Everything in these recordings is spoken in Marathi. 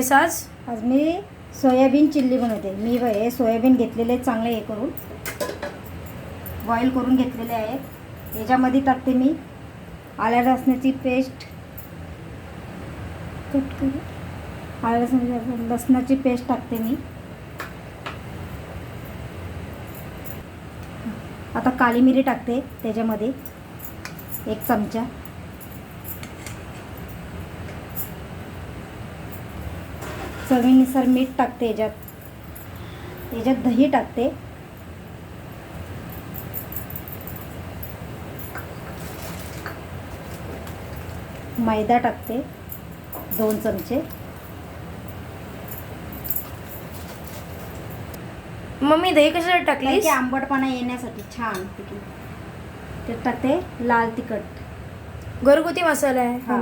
आज? आज मी सोयाबीन चिल्ली बनवते. मी हे सोयाबीन घेतलेले चांगले हे करून. बॉईल करून घेतलेले आहेत. याच्यामध्ये टाकते मी आल्या लसणाची पेस्ट कट आल्या लसणाची लसणाची पेस्ट टाकते मी. आता काली मिरी टाकते त्याच्यामध्ये. एक चमचा. चवीनुसार मीठ टाकते याच्यात. याच्यात दही टाकते. मैदा टाकते दोन चमचे. मम्मी दही कशासाठी टाकलीस? की आंबटपणा येण्यासाठी छान पैकी ते टाकते लाल तिखट. घरगुती मसाला आहे हा.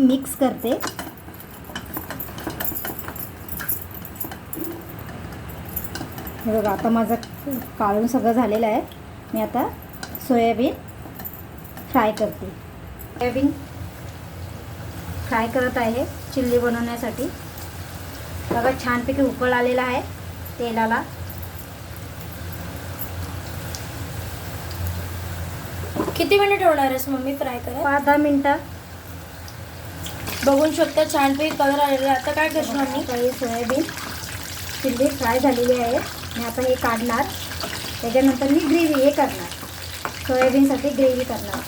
मिक्स करते. बघा आता माझं काढून सगळं झालेलं आहे. मी आता सोयाबीन फ्राय करते. सोयाबीन फ्राय करत आहे चिल्ली बनवण्यासाठी. बघा छानपैकी उकळ आलेला आहे तेलाला. किती मिनिट ठेवणार आहेस मम्मी फ्राय करा पाच दहा मिनटं. बघून शकता छानपैकी कलर आलेला आहे. आता काय करणार मी आता हे सोयाबीन चिल्ली फ्राय झालेली आहे. आपण हे काढणार. त्याच्यानंतर मी ग्रेव्ही हे करणार. सोयाबीनसाठी ग्रेव्ही करणार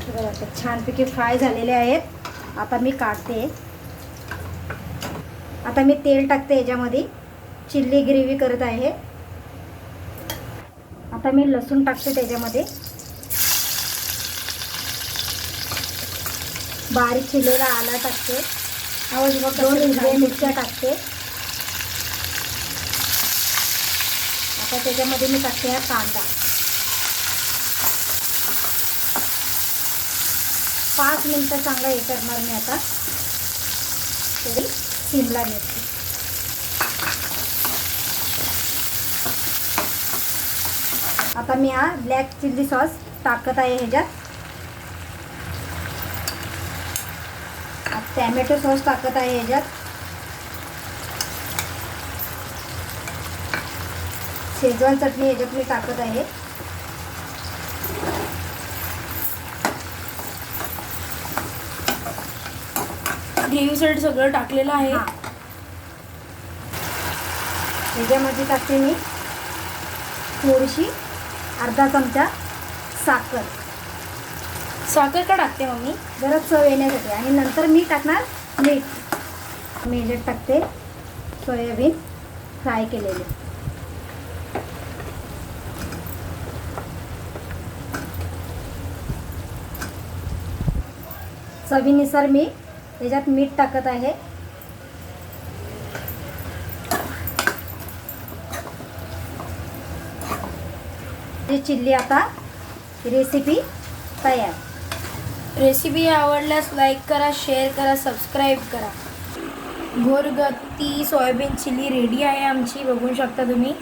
ती बघा, ते छानपैकी फ्राय झालेले आहेत. आता मी काढते. आता मी तेल टाकते याच्यामध्ये. चिल्ली ग्रेव्ही करत आहे. आता मी लसूण टाकते त्याच्यामध्ये. बारीक चिलेला आला टाकते. आवाज दोन हिरव्या मिरच्या टाकते. आता त्याच्यामध्ये मी टाकते हा कांदा. पाच मिनटं चांगलं हे करणार मी आता. त्याची शिमला मिरची. आता मी हा ब्लॅक चिल्ली सॉस टाकत आहे ह्याच्यात. टॅमॅटो सॉस टाकत आहे ह्याच्यात शेजवान चटणी ह्याच्यात मी टाकत आहे. ग्रेव्हीसाठी सगळं टाकलेलं आहे. ह्याच्यामध्ये टाकते मी थोडीशी अर्धा चमचा साखर. साखर का टाकते मम्मी? जरा चव येण्यासाठी. आणि नंतर मी टाकणार मीठ. मी ह्याच्यात टाकते सोयाबीन फ्राय केलेले. चवीनुसार मी त्याच्यात मीठ टाकत आहे. चिल्ली आता रेसिपी तयार. रेसिपी आवडल्यास लाईक करा शेअर करा सबस्क्राईब करा. घोरगती सोयाबीन चिली रेडी आहे आमची बघू शकता तुम्ही.